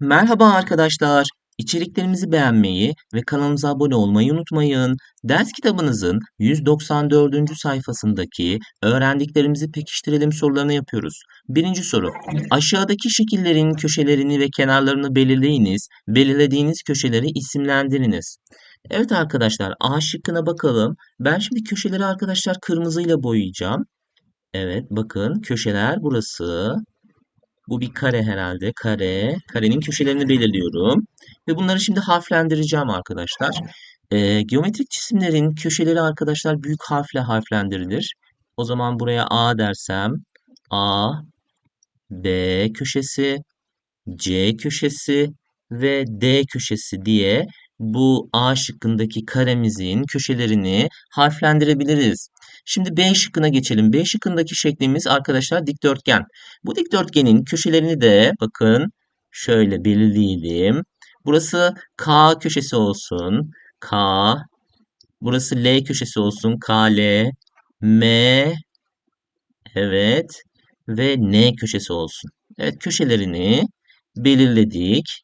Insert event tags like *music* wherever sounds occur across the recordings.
Merhaba arkadaşlar. İçeriklerimizi beğenmeyi ve kanalımıza abone olmayı unutmayın. Ders kitabınızın 194. sayfasındaki öğrendiklerimizi pekiştirelim sorularını yapıyoruz. Birinci soru. Aşağıdaki şekillerin köşelerini ve kenarlarını belirleyiniz. Belirlediğiniz köşeleri isimlendiriniz. Evet arkadaşlar A şıkkına bakalım. Ben şimdi köşeleri arkadaşlar kırmızıyla boyayacağım. Evet bakın köşeler burası. Bu bir kare herhalde. Kare. Karenin köşelerini belirliyorum. Ve bunları şimdi harflendireceğim arkadaşlar. Ee, geometrik cisimlerin köşeleri arkadaşlar büyük harfle harflendirilir. O zaman buraya A dersem A, B köşesi, C köşesi ve D köşesi diye bu A şıkkındaki karemizin köşelerini harflendirebiliriz. Şimdi B şıkkına geçelim. B şıkkındaki şeklimiz arkadaşlar dikdörtgen. Bu dikdörtgenin köşelerini de bakın şöyle belirleyelim. Burası K köşesi olsun. K. Burası L köşesi olsun. KL. M. Evet. Ve N köşesi olsun. Evet köşelerini belirledik.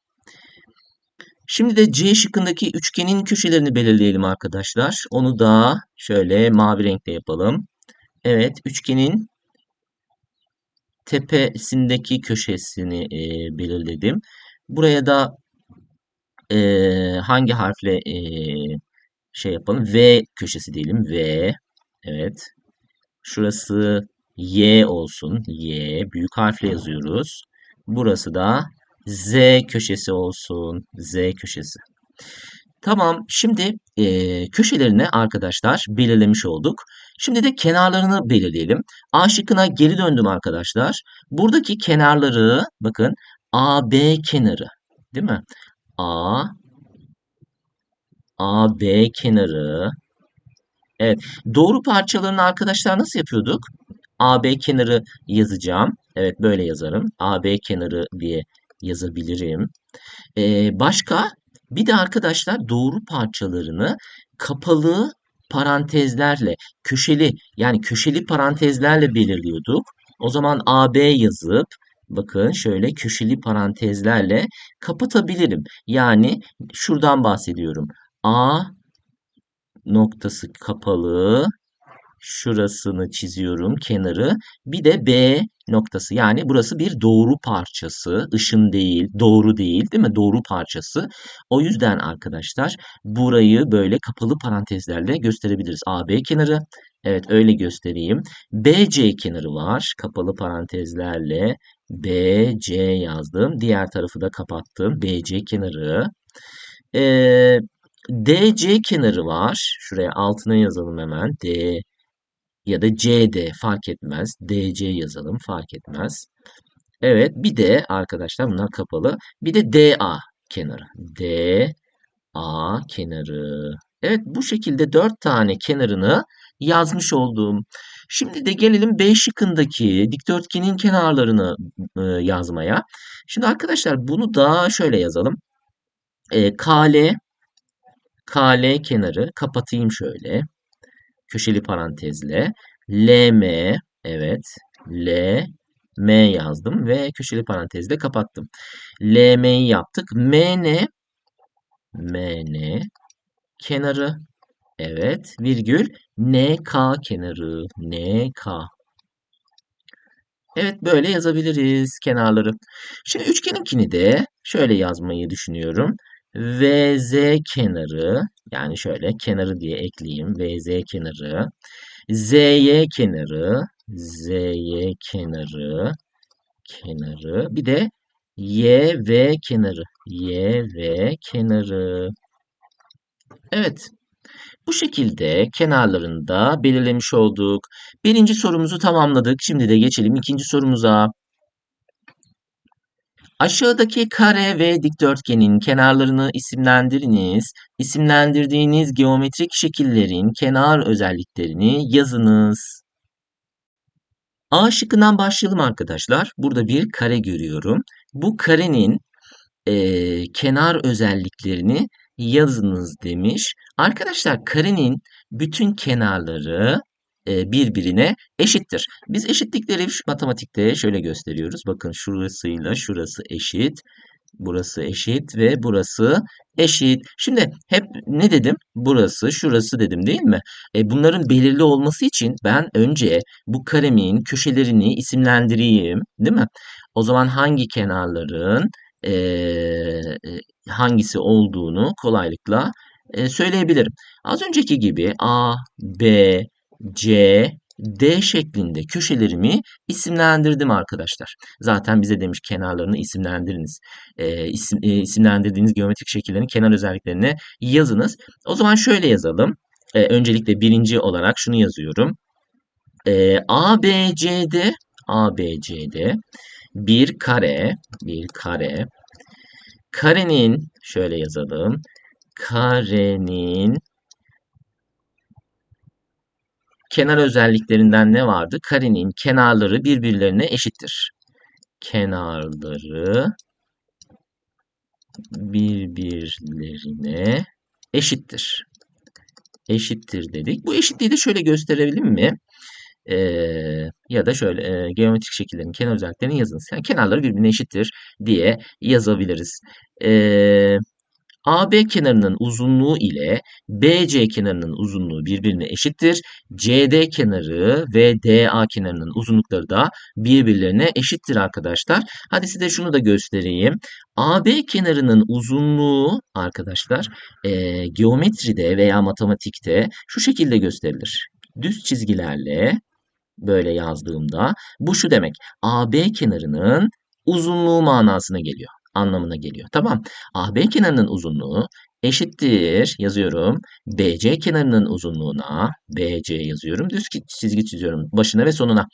Şimdi de C şıkkındaki üçgenin köşelerini belirleyelim arkadaşlar. Onu da şöyle mavi renkle yapalım. Evet, üçgenin tepesindeki köşesini e, belirledim. Buraya da e, hangi harfle e, şey yapalım? V köşesi diyelim. V. Evet. Şurası Y olsun. Y. Büyük harfle yazıyoruz. Burası da Z köşesi olsun. Z köşesi. Tamam. Şimdi e, köşelerini arkadaşlar belirlemiş olduk. Şimdi de kenarlarını belirleyelim. A şıkkına geri döndüm arkadaşlar. Buradaki kenarları bakın AB kenarı. Değil mi? A AB kenarı. Evet. Doğru parçalarını arkadaşlar nasıl yapıyorduk? AB kenarı yazacağım. Evet böyle yazarım. AB kenarı diye yazabilirim. Ee, başka bir de arkadaşlar doğru parçalarını kapalı parantezlerle, köşeli yani köşeli parantezlerle belirliyorduk. O zaman AB yazıp bakın şöyle köşeli parantezlerle kapatabilirim. Yani şuradan bahsediyorum. A noktası kapalı şurasını çiziyorum kenarı. Bir de B noktası yani burası bir doğru parçası. ışın değil, doğru değil değil mi? Doğru parçası. O yüzden arkadaşlar burayı böyle kapalı parantezlerle gösterebiliriz. AB kenarı. Evet öyle göstereyim. BC kenarı var. Kapalı parantezlerle BC yazdım. Diğer tarafı da kapattım. BC kenarı. Ee, DC kenarı var. Şuraya altına yazalım hemen. D ya da CD fark etmez. DC yazalım fark etmez. Evet bir de arkadaşlar bunlar kapalı. Bir de DA kenarı. DA kenarı. Evet bu şekilde dört tane kenarını yazmış oldum. Şimdi de gelelim B şıkkındaki dikdörtgenin kenarlarını e, yazmaya. Şimdi arkadaşlar bunu da şöyle yazalım. E, KL KL kenarı kapatayım şöyle köşeli parantezle LM evet L M yazdım ve köşeli parantezle kapattım. LM'yi yaptık. MN MN kenarı evet virgül NK kenarı NK Evet böyle yazabiliriz kenarları. Şimdi üçgeninkini de şöyle yazmayı düşünüyorum. VZ kenarı yani şöyle kenarı diye ekleyeyim. VZ kenarı. ZY kenarı. ZY kenarı. Kenarı. Bir de YV kenarı. YV kenarı. Evet. Bu şekilde kenarlarını da belirlemiş olduk. Birinci sorumuzu tamamladık. Şimdi de geçelim ikinci sorumuza. Aşağıdaki kare ve dikdörtgenin kenarlarını isimlendiriniz. İsimlendirdiğiniz geometrik şekillerin kenar özelliklerini yazınız. A şıkkından başlayalım arkadaşlar. Burada bir kare görüyorum. Bu karenin e, kenar özelliklerini yazınız demiş. Arkadaşlar karenin bütün kenarları birbirine eşittir. Biz eşitlikleri matematikte şöyle gösteriyoruz. Bakın şurasıyla şurası eşit. Burası eşit ve burası eşit. Şimdi hep ne dedim? Burası, şurası dedim değil mi? E, bunların belirli olması için ben önce bu karemin köşelerini isimlendireyim, değil mi? O zaman hangi kenarların e, e, hangisi olduğunu kolaylıkla e, söyleyebilirim. Az önceki gibi A, B, C, D şeklinde köşelerimi isimlendirdim arkadaşlar. Zaten bize demiş kenarlarını isimlendiriniz. E, isim, e, isimlendirdiğiniz geometrik şekillerin kenar özelliklerini yazınız. O zaman şöyle yazalım. E, öncelikle birinci olarak şunu yazıyorum. E, ABCD ABCD bir kare bir kare karenin şöyle yazalım. Karenin kenar özelliklerinden ne vardı? Karenin kenarları birbirlerine eşittir. Kenarları birbirlerine eşittir. Eşittir dedik. Bu eşitliği de şöyle gösterebilir mi? Ee, ya da şöyle e, geometrik şekillerin kenar özelliklerini yazınız. Yani kenarları birbirine eşittir diye yazabiliriz. Ee, AB kenarının uzunluğu ile BC kenarının uzunluğu birbirine eşittir. CD kenarı ve DA kenarının uzunlukları da birbirlerine eşittir arkadaşlar. Hadi size şunu da göstereyim. AB kenarının uzunluğu arkadaşlar e, geometride veya matematikte şu şekilde gösterilir. Düz çizgilerle böyle yazdığımda bu şu demek. AB kenarının uzunluğu manasına geliyor anlamına geliyor. Tamam. AB kenarının uzunluğu eşittir yazıyorum. BC kenarının uzunluğuna BC yazıyorum. Düz çizgi çiziyorum başına ve sonuna.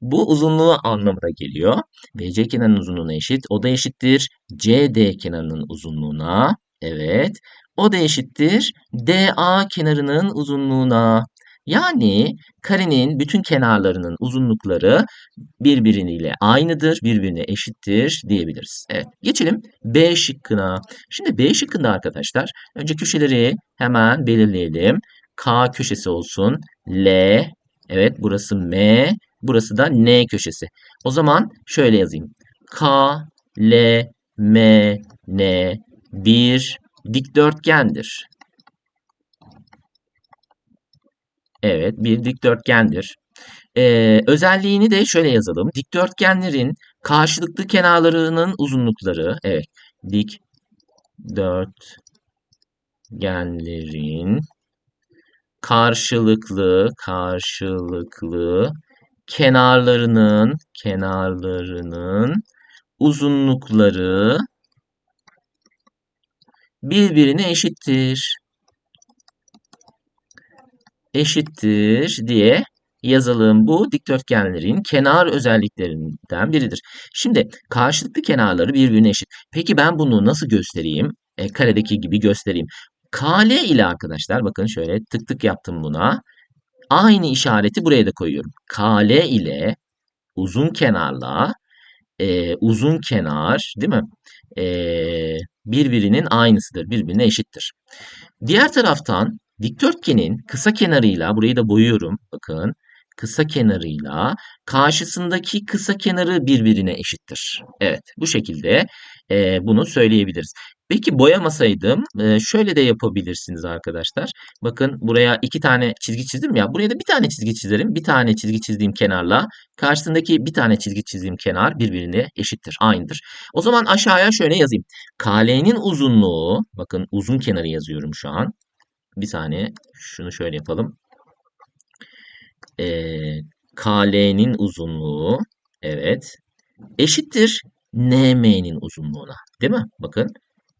Bu uzunluğu anlamına geliyor. BC kenarının uzunluğuna eşit. O da eşittir. CD kenarının uzunluğuna. Evet. O da eşittir. DA kenarının uzunluğuna. Yani karenin bütün kenarlarının uzunlukları birbiriyle aynıdır, birbirine eşittir diyebiliriz. Evet, geçelim B şıkkına. Şimdi B şıkkında arkadaşlar, önce köşeleri hemen belirleyelim. K köşesi olsun, L, evet burası M, burası da N köşesi. O zaman şöyle yazayım. K, L, M, N bir dikdörtgendir. Evet, bir dikdörtgendir. Ee, özelliğini de şöyle yazalım. Dikdörtgenlerin karşılıklı kenarlarının uzunlukları, evet, dikdörtgenlerin karşılıklı karşılıklı kenarlarının kenarlarının uzunlukları birbirine eşittir eşittir diye yazalım. Bu dikdörtgenlerin kenar özelliklerinden biridir. Şimdi karşılıklı kenarları birbirine eşit. Peki ben bunu nasıl göstereyim? E, karedeki gibi göstereyim. KL ile arkadaşlar bakın şöyle tık tık yaptım buna. Aynı işareti buraya da koyuyorum. KL ile uzun kenarla e, uzun kenar değil mi? E, birbirinin aynısıdır. Birbirine eşittir. Diğer taraftan Dikdörtgenin kısa kenarıyla, burayı da boyuyorum. Bakın kısa kenarıyla karşısındaki kısa kenarı birbirine eşittir. Evet bu şekilde e, bunu söyleyebiliriz. Peki boyamasaydım e, şöyle de yapabilirsiniz arkadaşlar. Bakın buraya iki tane çizgi çizdim ya. Buraya da bir tane çizgi çizerim. Bir tane çizgi çizdiğim kenarla karşısındaki bir tane çizgi çizdiğim kenar birbirine eşittir. Aynıdır. O zaman aşağıya şöyle yazayım. KL'nin uzunluğu bakın uzun kenarı yazıyorum şu an. Bir saniye. Şunu şöyle yapalım. Ee, KL'nin uzunluğu evet eşittir NM'nin uzunluğuna. Değil mi? Bakın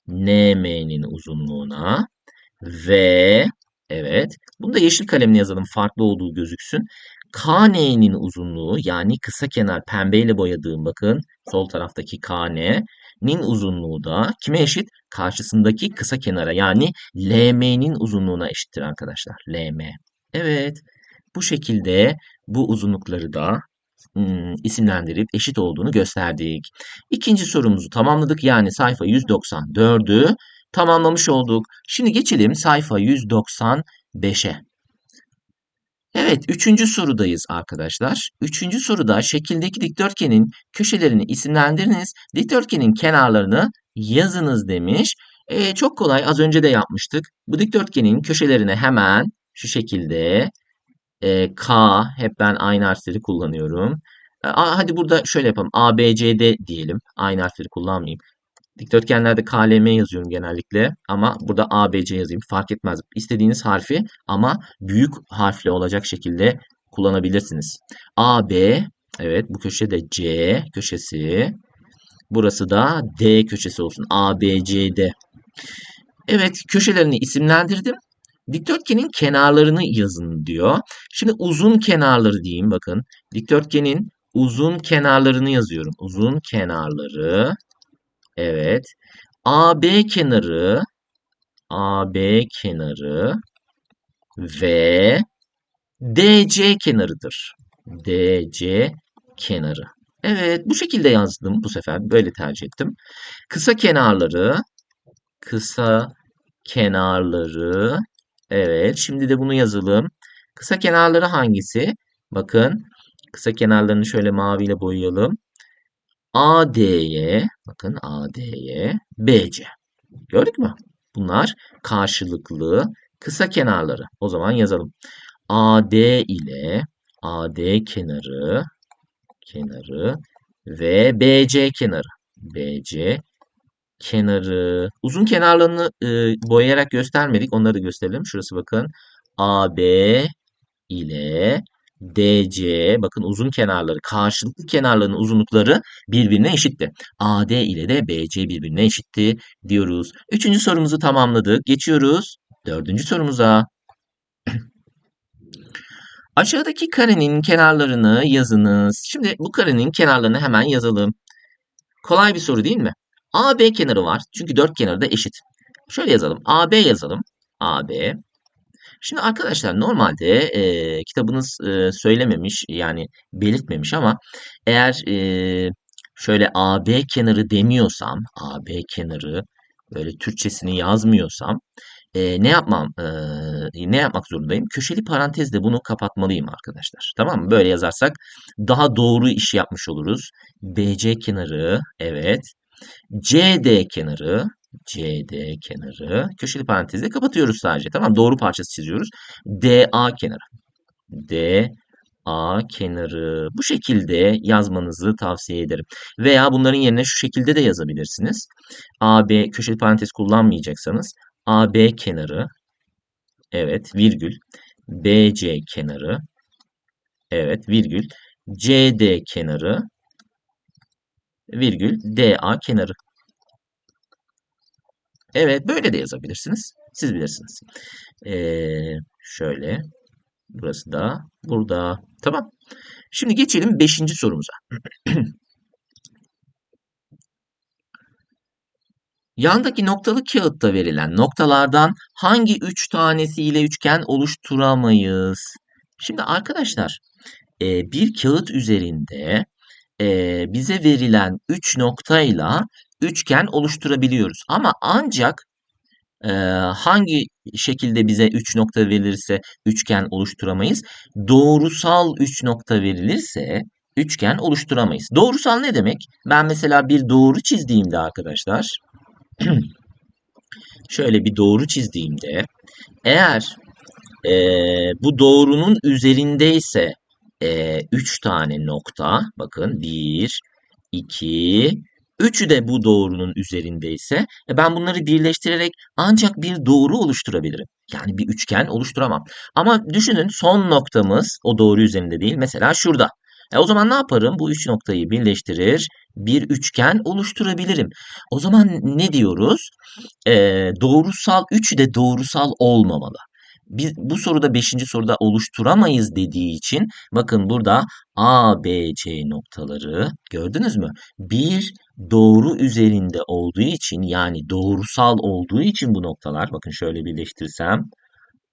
NM'nin uzunluğuna ve evet bunu da yeşil kalemle yazalım farklı olduğu gözüksün. KN'nin uzunluğu yani kısa kenar pembeyle boyadığım bakın sol taraftaki KN'nin uzunluğu da kime eşit? Karşısındaki kısa kenara yani LM'nin uzunluğuna eşittir arkadaşlar. LM. Evet. Bu şekilde bu uzunlukları da ım, isimlendirip eşit olduğunu gösterdik. İkinci sorumuzu tamamladık. Yani sayfa 194'ü tamamlamış olduk. Şimdi geçelim sayfa 195'e. Evet, üçüncü sorudayız arkadaşlar. Üçüncü soruda şekildeki dikdörtgenin köşelerini isimlendiriniz. Dikdörtgenin kenarlarını yazınız demiş. Ee, çok kolay, az önce de yapmıştık. Bu dikdörtgenin köşelerine hemen şu şekilde e, K, hep ben aynı harfleri kullanıyorum. E, a- hadi burada şöyle yapalım. A, B, C, D diyelim. Aynı harfleri kullanmayayım. Dikdörtgenlerde KLM yazıyorum genellikle ama burada ABC yazayım fark etmez. İstediğiniz harfi ama büyük harfle olacak şekilde kullanabilirsiniz. AB evet bu köşe de C köşesi. Burası da D köşesi olsun. ABCD. Evet köşelerini isimlendirdim. Dikdörtgenin kenarlarını yazın diyor. Şimdi uzun kenarları diyeyim bakın. Dikdörtgenin uzun kenarlarını yazıyorum. Uzun kenarları Evet. AB kenarı AB kenarı ve DC kenarıdır. DC kenarı. Evet, bu şekilde yazdım bu sefer. Böyle tercih ettim. Kısa kenarları kısa kenarları evet, şimdi de bunu yazalım. Kısa kenarları hangisi? Bakın, kısa kenarlarını şöyle maviyle boyayalım. AD'ye bakın AD'ye BC. Gördük mü? Bunlar karşılıklı kısa kenarları. O zaman yazalım. AD ile AD kenarı kenarı ve BC kenarı. BC kenarı. Uzun kenarlarını e, boyayarak göstermedik. Onları da gösterelim. Şurası bakın. AB ile DC bakın uzun kenarları karşılıklı kenarların uzunlukları birbirine eşitti. AD ile de BC birbirine eşitti diyoruz. Üçüncü sorumuzu tamamladık. Geçiyoruz dördüncü sorumuza. *clears throat* Aşağıdaki karenin kenarlarını yazınız. Şimdi bu karenin kenarlarını hemen yazalım. Kolay bir soru değil mi? AB kenarı var. Çünkü dört kenarı da eşit. Şöyle yazalım. AB yazalım. AB. Şimdi arkadaşlar normalde e, kitabınız e, söylememiş yani belirtmemiş ama eğer e, şöyle AB kenarı demiyorsam AB kenarı böyle Türkçesini yazmıyorsam e, ne yapmam e, ne yapmak zorundayım? Köşeli parantezle bunu kapatmalıyım arkadaşlar. Tamam mı? Böyle yazarsak daha doğru iş yapmış oluruz. BC kenarı evet. CD kenarı CD kenarı köşeli parantezle kapatıyoruz sadece. Tamam doğru parçası çiziyoruz. DA kenarı. DA kenarı. Bu şekilde yazmanızı tavsiye ederim. Veya bunların yerine şu şekilde de yazabilirsiniz. AB köşeli parantez kullanmayacaksanız AB kenarı evet virgül BC kenarı evet virgül CD kenarı virgül DA kenarı. Evet böyle de yazabilirsiniz. Siz bilirsiniz. Ee, şöyle. Burası da burada. Tamam. Şimdi geçelim 5. sorumuza. *clears throat* Yandaki noktalı kağıtta verilen noktalardan hangi üç tanesiyle üçgen oluşturamayız? Şimdi arkadaşlar bir kağıt üzerinde e, bize verilen üç noktayla üçgen oluşturabiliyoruz. Ama ancak e, hangi şekilde bize üç nokta verilirse üçgen oluşturamayız? Doğrusal üç nokta verilirse üçgen oluşturamayız. Doğrusal ne demek? Ben mesela bir doğru çizdiğimde arkadaşlar *clears throat* şöyle bir doğru çizdiğimde eğer e, bu doğrunun üzerindeyse e, 3 tane nokta bakın 1 2 üçü de bu doğrunun üzerindeyse e, ben bunları birleştirerek ancak bir doğru oluşturabilirim. Yani bir üçgen oluşturamam. Ama düşünün son noktamız o doğru üzerinde değil. Mesela şurada. E o zaman ne yaparım? Bu üç noktayı birleştirir, bir üçgen oluşturabilirim. O zaman ne diyoruz? E, doğrusal, üçü de doğrusal olmamalı. Biz bu soruda 5. soruda oluşturamayız dediği için bakın burada A, B, C noktaları gördünüz mü? Bir doğru üzerinde olduğu için yani doğrusal olduğu için bu noktalar bakın şöyle birleştirsem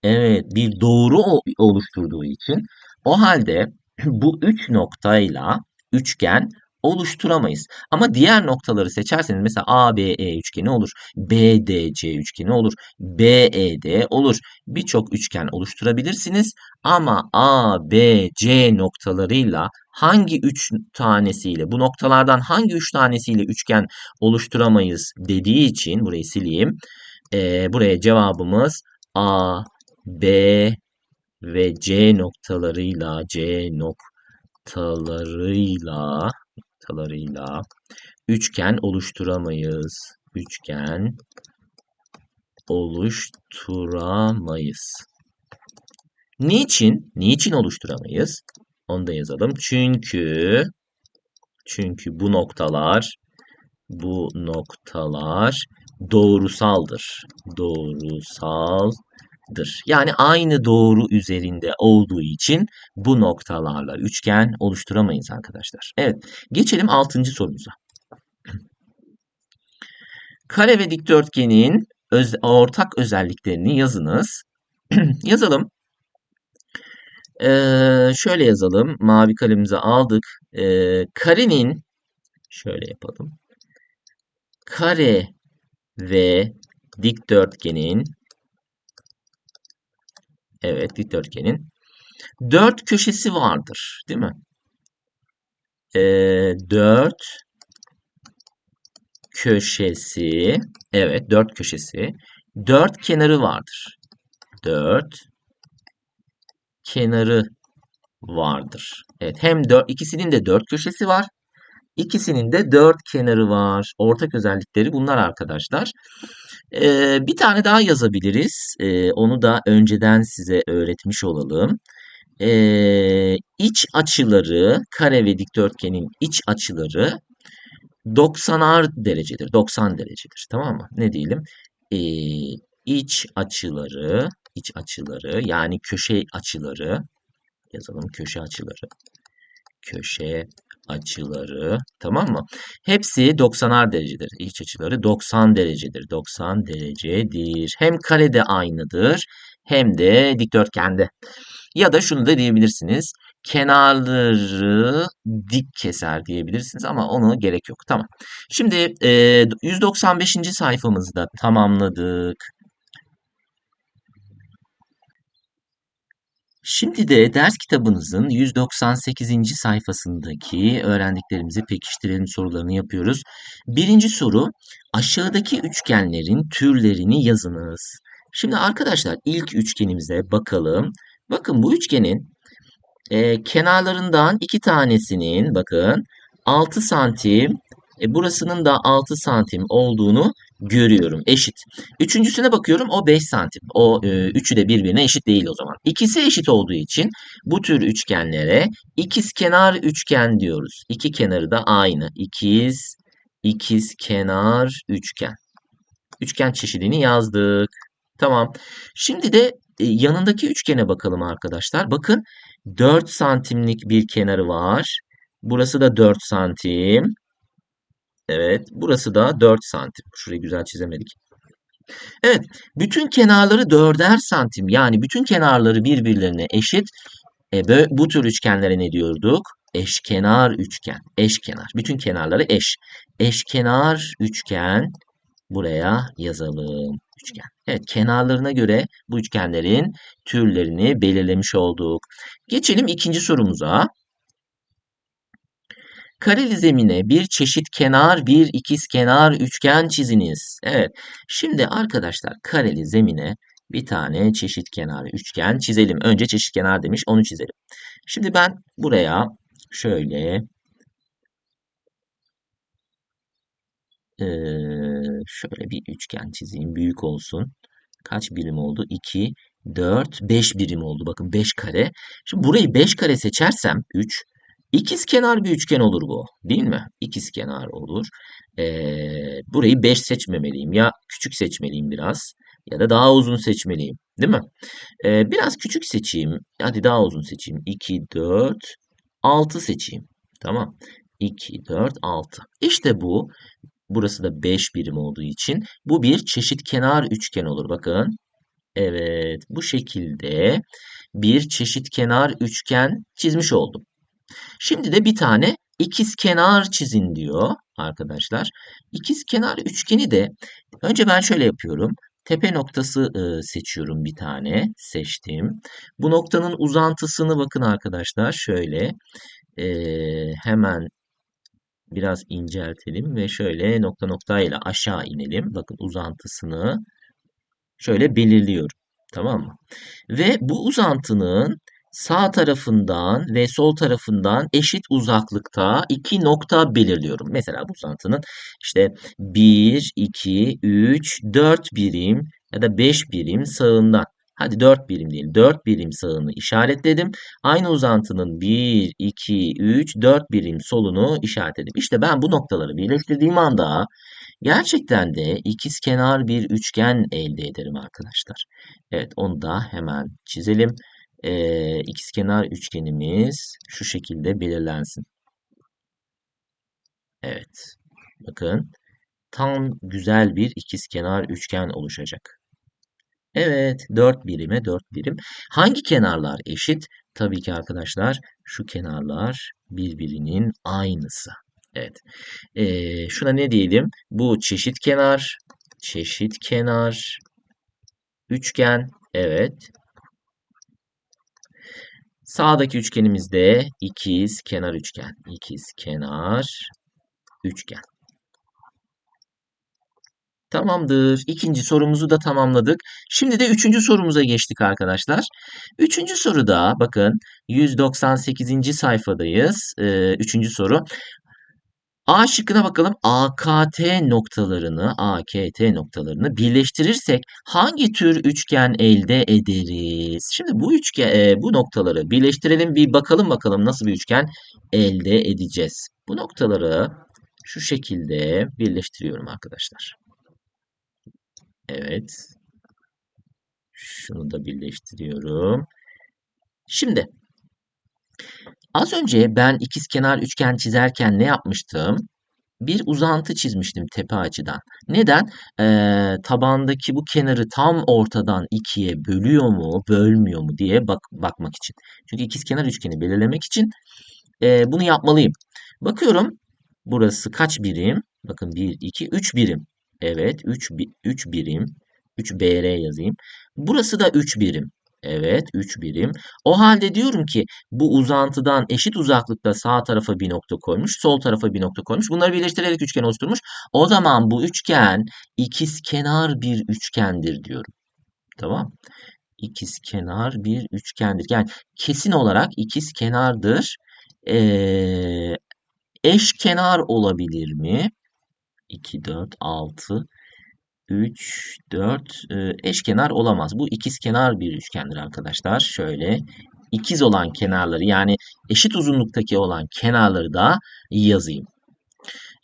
evet bir doğru oluşturduğu için o halde *clears throat* bu üç noktayla üçgen oluşturamayız. Ama diğer noktaları seçerseniz mesela ABE üçgeni olur, BDC üçgeni olur, BED olur. Birçok üçgen oluşturabilirsiniz ama ABC noktalarıyla hangi üç tanesiyle, bu noktalardan hangi üç tanesiyle üçgen oluşturamayız dediği için burayı sileyim. Ee, buraya cevabımız A, B ve C noktalarıyla C noktalarıyla noktalarıyla üçgen oluşturamayız. Üçgen oluşturamayız. Niçin? Niçin oluşturamayız? Onu da yazalım. Çünkü çünkü bu noktalar bu noktalar doğrusaldır. Doğrusaldır. Yani aynı doğru üzerinde olduğu için bu noktalarla üçgen oluşturamayız arkadaşlar. Evet, geçelim 6. sorumuza. Kare ve dikdörtgenin öz, ortak özelliklerini yazınız. *clears throat* Yazalım. Ee, şöyle yazalım. Mavi kalemizi aldık. Ee, karenin şöyle yapalım. Kare ve dikdörtgenin evet dikdörtgenin dört köşesi vardır. Değil mi? Ee, dört köşesi evet dört köşesi dört kenarı vardır. Dört kenarı vardır. Evet hem dört, ikisinin de dört köşesi var. İkisinin de dört kenarı var. Ortak özellikleri bunlar arkadaşlar. Ee, bir tane daha yazabiliriz. Ee, onu da önceden size öğretmiş olalım. Ee, iç açıları, kare ve dikdörtgenin iç açıları 90'ar derecedir. 90 derecedir. Tamam mı? Ne diyelim? Ee, iç açıları, iç açıları yani köşe açıları yazalım köşe açıları. Köşe açıları tamam mı? Hepsi 90'ar derecedir. İç açıları 90 derecedir. 90 derecedir. Hem karede aynıdır hem de dikdörtgende. Ya da şunu da diyebilirsiniz. Kenarları dik keser diyebilirsiniz ama onu gerek yok. Tamam. Şimdi e, 195. sayfamızda tamamladık. Şimdi de ders kitabınızın 198. sayfasındaki öğrendiklerimizi pekiştirelim sorularını yapıyoruz. Birinci soru aşağıdaki üçgenlerin türlerini yazınız. Şimdi arkadaşlar ilk üçgenimize bakalım. Bakın bu üçgenin e, kenarlarından iki tanesinin bakın 6 santim e, burasının da 6 santim olduğunu görüyorum. Eşit. Üçüncüsüne bakıyorum o 5 santim. O e, üçü de birbirine eşit değil o zaman. İkisi eşit olduğu için bu tür üçgenlere ikiz kenar üçgen diyoruz. İki kenarı da aynı. İkiz, ikiz kenar üçgen. Üçgen çeşidini yazdık. Tamam. Şimdi de e, yanındaki üçgene bakalım arkadaşlar. Bakın 4 santimlik bir kenarı var. Burası da 4 santim. Evet. Burası da 4 santim. Şurayı güzel çizemedik. Evet. Bütün kenarları 4'er santim. Yani bütün kenarları birbirlerine eşit. E, bu tür üçgenlere ne diyorduk? Eşkenar üçgen. Eşkenar. Bütün kenarları eş. Eşkenar üçgen. Buraya yazalım. Üçgen. Evet kenarlarına göre bu üçgenlerin türlerini belirlemiş olduk. Geçelim ikinci sorumuza. Kareli zemine bir çeşit kenar, bir ikiz kenar üçgen çiziniz. Evet. Şimdi arkadaşlar kareli zemine bir tane çeşit kenar üçgen çizelim. Önce çeşit kenar demiş, onu çizelim. Şimdi ben buraya şöyle ee, şöyle bir üçgen çizeyim. Büyük olsun. Kaç birim oldu? 2, 4, 5 birim oldu. Bakın 5 kare. Şimdi burayı 5 kare seçersem 3, İkiz kenar bir üçgen olur bu. Değil mi? İkiz kenar olur. Ee, burayı 5 seçmemeliyim. Ya küçük seçmeliyim biraz. Ya da daha uzun seçmeliyim. Değil mi? Ee, biraz küçük seçeyim. Hadi daha uzun seçeyim. 2, 4, 6 seçeyim. Tamam. 2, 4, 6. İşte bu. Burası da 5 birim olduğu için bu bir çeşit kenar üçgen olur. Bakın. Evet. Bu şekilde bir çeşit kenar üçgen çizmiş oldum. Şimdi de bir tane ikiz kenar çizin diyor arkadaşlar. İkiz kenar üçgeni de önce ben şöyle yapıyorum. Tepe noktası e, seçiyorum bir tane. Seçtim. Bu noktanın uzantısını bakın arkadaşlar şöyle e, hemen biraz inceltelim ve şöyle nokta noktayla aşağı inelim. Bakın uzantısını şöyle belirliyorum. Tamam mı? Ve bu uzantının sağ tarafından ve sol tarafından eşit uzaklıkta iki nokta belirliyorum. Mesela bu uzantının işte 1, 2, 3, 4 birim ya da 5 birim sağından. Hadi 4 birim değil. 4 birim sağını işaretledim. Aynı uzantının 1, 2, 3, 4 birim solunu işaretledim. İşte ben bu noktaları birleştirdiğim anda gerçekten de ikizkenar bir üçgen elde ederim arkadaşlar. Evet onu da hemen çizelim. Ee, ikizkenar üçgenimiz şu şekilde belirlensin. Evet. Bakın tam güzel bir ikizkenar üçgen oluşacak. Evet, 4 birime 4 birim. Hangi kenarlar eşit? Tabii ki arkadaşlar şu kenarlar birbirinin aynısı. Evet. Ee, şuna ne diyelim? Bu çeşit kenar, çeşit kenar, üçgen. Evet. Sağdaki üçgenimizde ikiz kenar üçgen. İkiz kenar üçgen. Tamamdır. İkinci sorumuzu da tamamladık. Şimdi de üçüncü sorumuza geçtik arkadaşlar. Üçüncü soruda bakın 198. sayfadayız. Ee, üçüncü soru. A şıkkına bakalım. AKT noktalarını, AKT noktalarını birleştirirsek hangi tür üçgen elde ederiz? Şimdi bu üçgen, e, bu noktaları birleştirelim bir bakalım bakalım nasıl bir üçgen elde edeceğiz. Bu noktaları şu şekilde birleştiriyorum arkadaşlar. Evet. Şunu da birleştiriyorum. Şimdi az önce ben ikizkenar üçgen çizerken ne yapmıştım? Bir uzantı çizmiştim tepe açıdan. Neden? Ee, tabandaki bu kenarı tam ortadan ikiye bölüyor mu, bölmüyor mu diye bak bakmak için. Çünkü ikizkenar üçgeni belirlemek için e, bunu yapmalıyım. Bakıyorum burası kaç birim? Bakın 1, 2, 3 birim. Evet 3, 3 birim. 3 BR yazayım. Burası da 3 birim. Evet 3 birim. O halde diyorum ki bu uzantıdan eşit uzaklıkta sağ tarafa bir nokta koymuş. Sol tarafa bir nokta koymuş. Bunları birleştirerek üçgen oluşturmuş. O zaman bu üçgen ikizkenar bir üçgendir diyorum. Tamam. İkizkenar bir üçgendir. Yani kesin olarak ikizkenardır. Ee, eşkenar olabilir mi? 2, 4, 6, 3, 4 e, eşkenar olamaz. Bu ikizkenar bir üçgendir arkadaşlar. Şöyle ikiz olan kenarları yani eşit uzunluktaki olan kenarları da yazayım.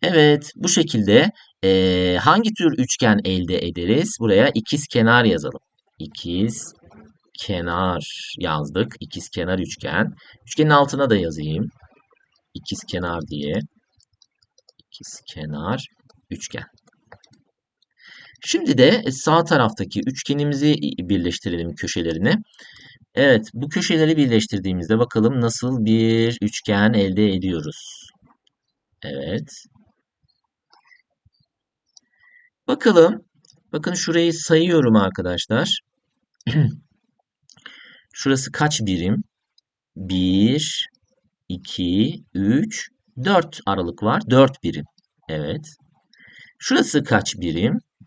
Evet bu şekilde e, hangi tür üçgen elde ederiz? Buraya ikiz kenar yazalım. İkiz kenar yazdık. İkiz kenar üçgen. Üçgenin altına da yazayım. İkiz kenar diye. İkiz kenar üçgen. Şimdi de sağ taraftaki üçgenimizi birleştirelim köşelerini. Evet bu köşeleri birleştirdiğimizde bakalım nasıl bir üçgen elde ediyoruz. Evet. Bakalım. Bakın şurayı sayıyorum arkadaşlar. *clears throat* Şurası kaç birim? 1, 2, 3, 4 aralık var. 4 birim. Evet. Şurası kaç birim?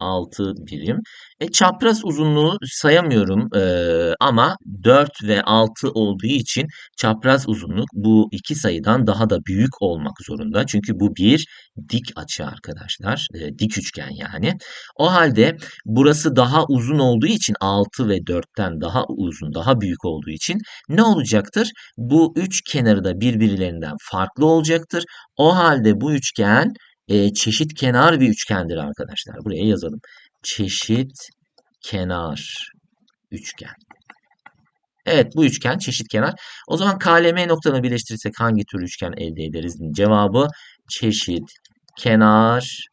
6 birim. E, çapraz uzunluğu sayamıyorum e, ama 4 ve 6 olduğu için çapraz uzunluk bu iki sayıdan daha da büyük olmak zorunda. Çünkü bu bir dik açı arkadaşlar. E, dik üçgen yani. O halde burası daha uzun olduğu için 6 ve 4'ten daha uzun, daha büyük olduğu için ne olacaktır? Bu üç kenarı da birbirlerinden farklı olacaktır. O halde bu üçgen e, çeşit kenar bir üçgendir arkadaşlar. Buraya yazalım. Çeşit kenar üçgen. Evet bu üçgen çeşit kenar. O zaman KLM noktalarını birleştirirsek hangi tür üçgen elde ederiz? Cevabı çeşit kenar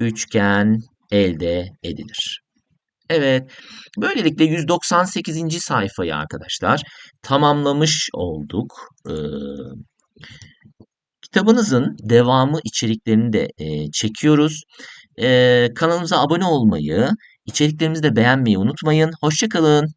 üçgen elde edilir. Evet. Böylelikle 198. sayfayı arkadaşlar tamamlamış olduk. Ee, kitabınızın devamı içeriklerini de e, çekiyoruz. Ee, kanalımıza abone olmayı, içeriklerimizi de beğenmeyi unutmayın. Hoşçakalın.